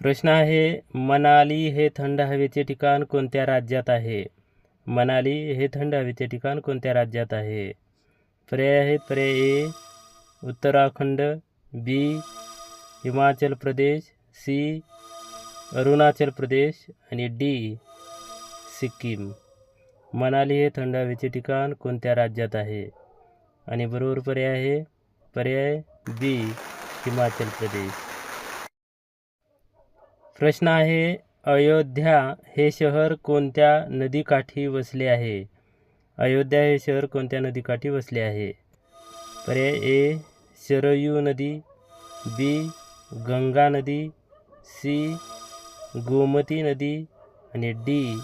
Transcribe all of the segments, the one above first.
प्रश्न आहे मनाली हे थंड हवेचे ठिकाण कोणत्या राज्यात आहे? मनाली हे थंड हवेचे ठिकाण कोणत्या राज्यात आहे? पर्याय आहेत पर्याय A Uttarakhand B Himachal Pradesh C Arunachal Pradesh आणि डी सिक्कीम. मनाली हे थंड हवेचे ठिकाण कोणत्या राज्यात आहे? आणि बरोबर पर्याय आहे पर्याय बी हिमाचल प्रदेश. प्रश्न आहे अयोध्या हे शहर कोणत्या नदीकाठी वसले आहे? अयोध्या हे शहर कोणत्या नदीकाठी वसले आहे? पर्याय ए शरयू नदी बी गंगा नदी सी गोमती नदी आणि डी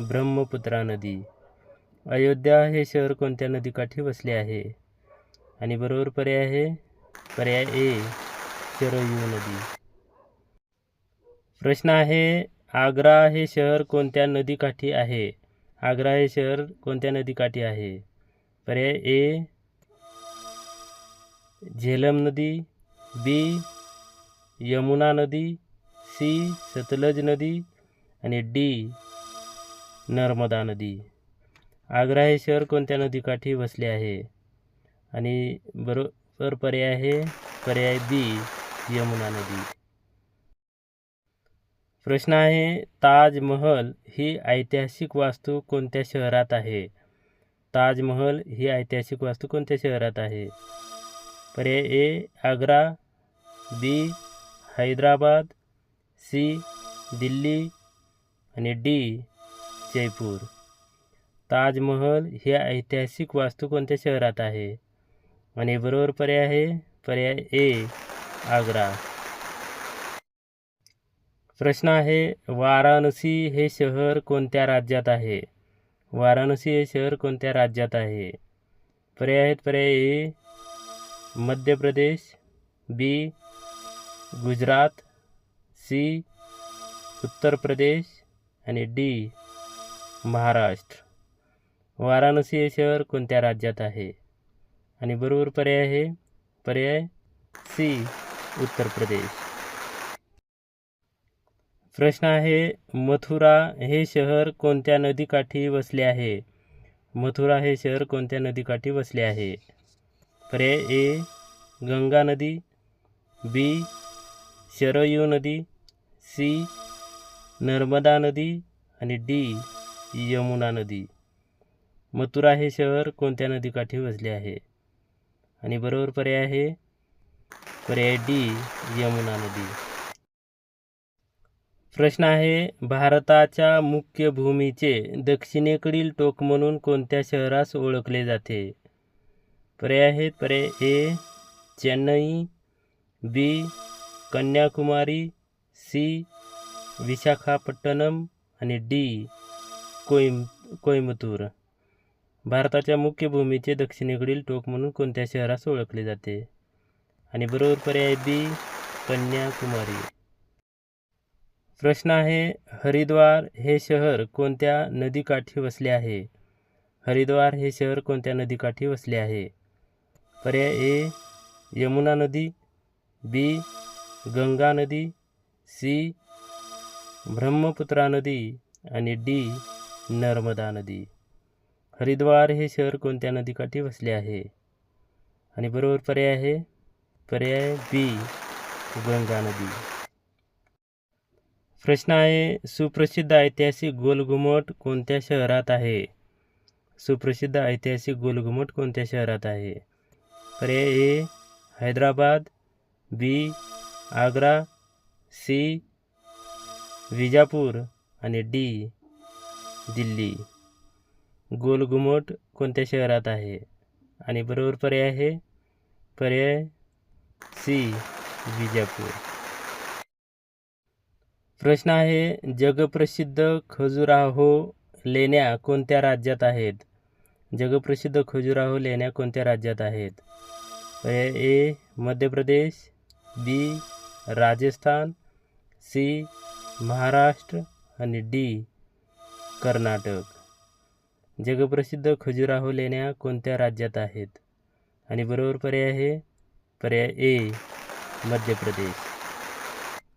ब्रह्मपुत्रा नदी. अयोध्या हे शहर कोणत्या नदीकाठी वसले आहे? आणि बरोबर पर्याय आहे पर्याय ए शरयू नदी. प्रश्न आहे आग्रा हे शहर कोणत्या नदीकाठी आहे? आग्रा हे शहर कोणत्या नदीकाठी आहे? पर्याय ए झेलम नदी बी यमुना नदी सी सतलज नदी आणि डी नर्मदा नदी. आग्रा हे शहर कोणत्या नदीकाठी वसले आहे? आणि बरोबर पर्याय आहे पर्याय बी यमुना नदी. प्रश्न आहे ताजमहल ही ऐतिहासिक वास्तू कोणत्या शहरात आहे? ताजमहल ही ऐतिहासिक वास्तू कोणत्या शहरात आहे? पर्याय A Agra B Hyderabad C Delhi आणि डी जयपूर. ताजमहल ही ऐतिहासिक वास्तू कोणत्या शहरात आहे? आणि बरोबर पर्याय आहे पर्याय ए आग्रा. प्रश्न आहे वाराणसी हे शहर कोणत्या राज्यात आहे? वाराणसी हे शहर कोणत्या राज्यात आहे? पर्याय आहेत पर्याय A Madhya Pradesh B Gujarat C Uttar Pradesh आणि डी महाराष्ट्र. वाराणसी हे शहर कोणत्या राज्यात आहे? आणि बरोबर पर्याय आहे पर्याय सी उत्तर प्रदेश. प्रश्न आहे मथुरा हे शहर कोणत्या नदीकाठी वसले आहे? मथुरा हे शहर कोणत्या नदीकाठी वसले आहे? पर्याय ए गंगा नदी बी शरयू नदी सी नर्मदा नदी आणि डी यमुना नदी. मथुरा हे शहर कोणत्या नदीकाठी वसले आहे? आणि बरोबर पर्याय आहे पर्याय डी यमुना नदी. प्रश्न आहे भारताच्या मुख्य भूमीचे दक्षिणेकडील टोक म्हणून कोणत्या शहरास ओळखले जाते? पर्याय आहेत पर्याय A Chennai B Kanyakumari C Visakhapatnam आणि डी कोईम कोईमतूर. भारताच्या मुख्य भूमीचे दक्षिणेकडील टोक म्हणून कोणत्या शहरास ओळखले जाते? आणि बरोबर पर्याय बी कन्याकुमारी. प्रश्न आहे हरिद्वार हे शहर कोणत्या नदीकाठी वसले आहे? हरिद्वार हे शहर कोणत्या नदीकाठी वसले आहे? पर्याय ए यमुना नदी बी गंगा नदी सी ब्रह्मपुत्रा नदी आणि डी नर्मदा नदी. हरिद्वार हे शहर कोणत्या नदीकाठी वसले आहे? आणि बरोबर पर्याय आहे? पर्याय बी गंगा नदी. प्रश्न आहे सुप्रसिद्ध ऐतिहासिक गोलघुमट कोणत्या शहरात आहे? सुप्रसिद्ध ऐतिहासिक गोलघुमट कोणत्या शहरात आहे? पर्याय A Hyderabad B Agra C Vijapur आणि डी दिल्ली. गोलघुमट कोणत्या शहरात आहे? आणि बरोबर पर्याय आहे? पर्याय सी विजापूर. प्रश्न आहे जगप्रसिद्ध खजुराहो लेण्या कोणत्या राज्यात आहेत? जगप्रसिद्ध खजुराहो लेण्या कोणत्या राज्यात आहेत? पर्याय A Madhya Pradesh B Rajasthan C Maharashtra आणि डी कर्नाटक. जगप्रसिद्ध खजुराहो लेण्या कोणत्या राज्यात आहेत? आणि बरोबर पर्याय आहे पर्याय ए मध्य प्रदेश.